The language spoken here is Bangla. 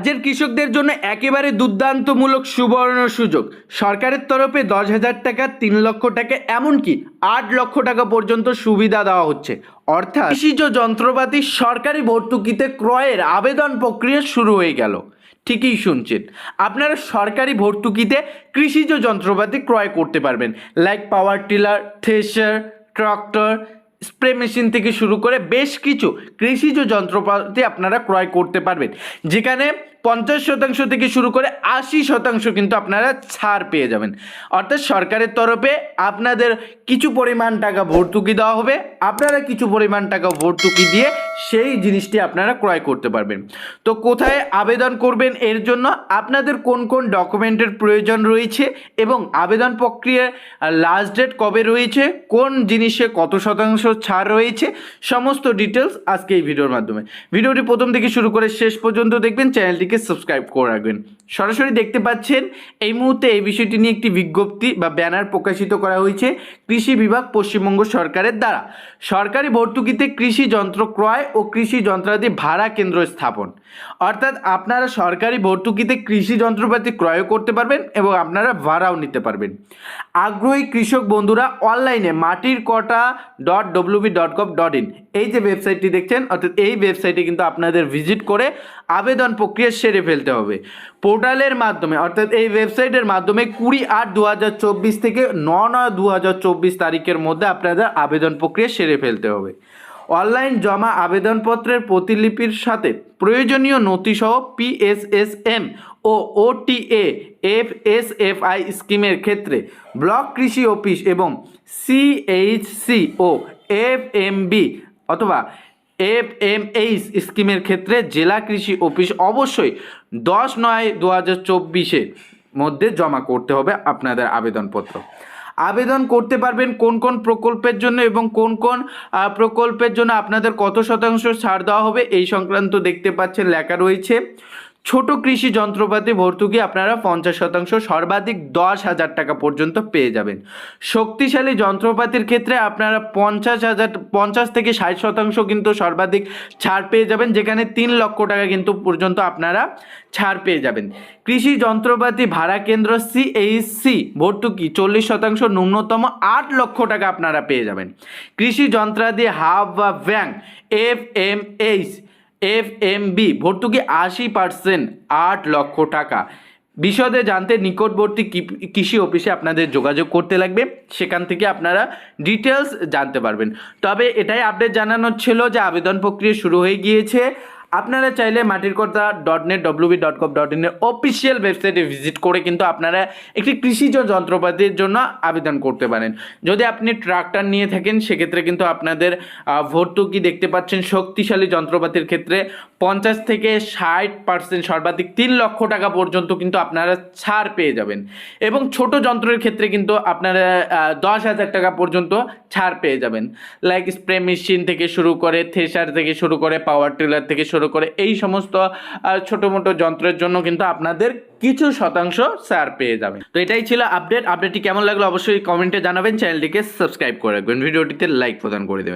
রাজ্যের কৃষকদের জন্য একেবারে দুর্দান্তমূলক সুবর্ণ সুযোগ। সরকারের তরফে দশ হাজার টাকা, তিন লক্ষ টাকা, এমনকি আট লক্ষ টাকা পর্যন্ত সুবিধা দেওয়া হচ্ছে। অর্থাৎ কৃষিজ যন্ত্রপাতি সরকারি ভর্তুকিতে ক্রয়ের আবেদন প্রক্রিয়া শুরু হয়ে গেল। ঠিকই শুনছেন। আপনারা সরকারি ভর্তুকিতে কৃষিজ যন্ত্রপাতি ক্রয় করতে পারবেন। Like power tiller thresher tractor spray machine থেকে শুরু করে বেশ কিছু কৃষিজ যন্ত্রপাতি আপনারা ক্রয় করতে পারবেন। যেখানে পঞ্চাশ শতাংশ থেকে শুরু করে আশি শতাংশ কিন্তু আপনারা ছাড় পেয়ে যাবেন। অর্থাৎ সরকারের তরফে আপনাদের কিছু পরিমাণ টাকা ভর্তুকি দেওয়া হবে। আপনারা কিছু পরিমাণ টাকা ভর্তুকি দিয়ে সেই জিনিসটি আপনারা ক্রয় করতে পারবেন। তো কোথায় আবেদন করবেন এর জন্য আপনাদের কোন কোন ডকুমেন্টের প্রয়োজন রয়েছে এবং আবেদন প্রক্রিয়ার লাস্ট ডেট কবে রয়েছে, কোন জিনিসে কত শতাংশ ছাড় রয়েছে, সমস্ত ডিটেলস আজকে এই ভিডিওর মাধ্যমে। ভিডিওটি প্রথম থেকে শুরু করে শেষ পর্যন্ত দেখবেন, চ্যানেলটিকে সাবস্ক্রাইব করে রাখবেন। সরাসরি দেখতে পাচ্ছেন, এই মুহূর্তে এই বিষয়টি নিয়ে একটি বিজ্ঞপ্তি বা ব্যানার প্রকাশিত করা হয়েছে কৃষি বিভাগ পশ্চিমবঙ্গ সরকারের দ্বারা। সরকারি ভর্তুকিতে কৃষি যন্ত্র ক্রয় ও কৃষি যন্ত্রাদি ভাড়া কেন্দ্র স্থাপন। অর্থাৎ আপনারা সরকারি ভর্তুকিতে কৃষি যন্ত্রপাতি ক্রয় করতে পারবেন এবং আপনারা ভাড়াও নিতে পারবেন। আগ্রহী কৃষক বন্ধুরা অনলাইনে মাটির কটা dot WB dot gov dot in এই যে ওয়েবসাইটটি দেখছেন, অর্থাৎ এই ওয়েবসাইটে কিন্তু আপনাদের ভিজিট করে আবেদন প্রক্রিয়া সেরে ফেলতে হবে। পোর্টালের মাধ্যমে, অর্থাৎ এই ওয়েবসাইটের মাধ্যমে কুড়ি আট দু হাজার চব্বিশ থেকে ন নয় দু হাজার চব্বিশ তারিখের মধ্যে আপনাদের আবেদন প্রক্রিয়া সেরে ফেলতে হবে। অনলাইন জমা আবেদনপত্রের প্রতিলিপির সাথে প্রয়োজনীয় নথিসহ PSSM O OTA F S F I স্কিমের ক্ষেত্রে ব্লক কৃষি অফিস এবং সিএইচসি ও এফ এম বি অথবা এফ এম এইচ স্কিমের ক্ষেত্রে জেলা কৃষি অফিস অবশ্যই দশ নয় দু হাজার চব্বিশের মধ্যে জমা করতে হবে আপনাদের আবেদনপত্র। আবেদন করতে পারবেন কোন কোন প্রকল্পের জন্য এবং কোন কোন প্রকল্পের জন্য আপনাদের কত শতাংশ ছাড় দেওয়া হবে এই সংক্রান্ত দেখতে পাচ্ছেন, লেখা রয়েছে। ছোট কৃষি যন্ত্রপাতি ভর্তুকি আপনারা পঞ্চাশ শতাংশ, সর্বাধিক দশ হাজার টাকা পর্যন্ত পেয়ে যাবেন। শক্তিশালী যন্ত্রপাতির ক্ষেত্রে আপনারা পঞ্চাশ হাজার, পঞ্চাশ থেকে ষাট শতাংশ কিন্তু সর্বাধিক ছাড় পেয়ে যাবেন, যেখানে তিন লক্ষ টাকা কিন্তু পর্যন্ত আপনারা ছাড় পেয়ে যাবেন। কৃষি যন্ত্রপাতি ভাড়া কেন্দ্র সিএইচসি ভর্তুকি চল্লিশ শতাংশ, ন্যূনতম আট লক্ষ টাকা আপনারা পেয়ে যাবেন। কৃষি যন্ত্রাদি হাব বা bank F M H F M B ভর্তুকি আশি পার্সেন্ট, আট লক্ষ টাকা। বিশদে জানতে নিকটবর্তী কৃষি অফিসে আপনাদের যোগাযোগ করতে লাগবে। সেখান থেকে আপনারা ডিটেলস জানতে পারবেন। তবে এটাই আপডেট জানানোর ছিল যে আবেদন প্রক্রিয়া শুরু হয়ে গিয়েছে। আপনারা চাইলে মাটির কথা dot net WB dot com dot ইনের অফিসিয়াল ওয়েবসাইটে ভিজিট করে কিন্তু আপনারা একটি কৃষিজ যন্ত্রপাতির জন্য আবেদন করতে পারেন। যদি আপনি ট্রাক্টর নিয়ে থাকেন, সেক্ষেত্রে কিন্তু আপনাদের ভর্তুকি দেখতে পাচ্ছেন শক্তিশালী যন্ত্রপাতির ক্ষেত্রে পঞ্চাশ থেকে ষাট পার্সেন্ট সর্বাধিক তিন লক্ষ টাকা পর্যন্ত কিন্তু আপনারা ছাড় পেয়ে যাবেন। এবং ছোট যন্ত্রের ক্ষেত্রে কিন্তু আপনারা দশ হাজার টাকা পর্যন্ত ছাড় পেয়ে যাবেন। লাইক স্প্রে মেশিন থেকে শুরু করে থ্রেশার থেকে শুরু করে পাওয়ার টিলার থেকে শুরু করে এই সমস্ত ছোট মোটো যন্ত্রের জন্য কিন্তু আপনাদের কিছু শতাংশ স্যার পেয়ে যাবেন। তো এটাই ছিল আপডেট। আপডেটটি কেমন লাগল অবশ্যই কমেন্টে জানাবেন। চ্যানেলটিকে সাবস্ক্রাইব করে রাখবেন। ভিডিওটিতে লাইক প্রদান করে দেবেন।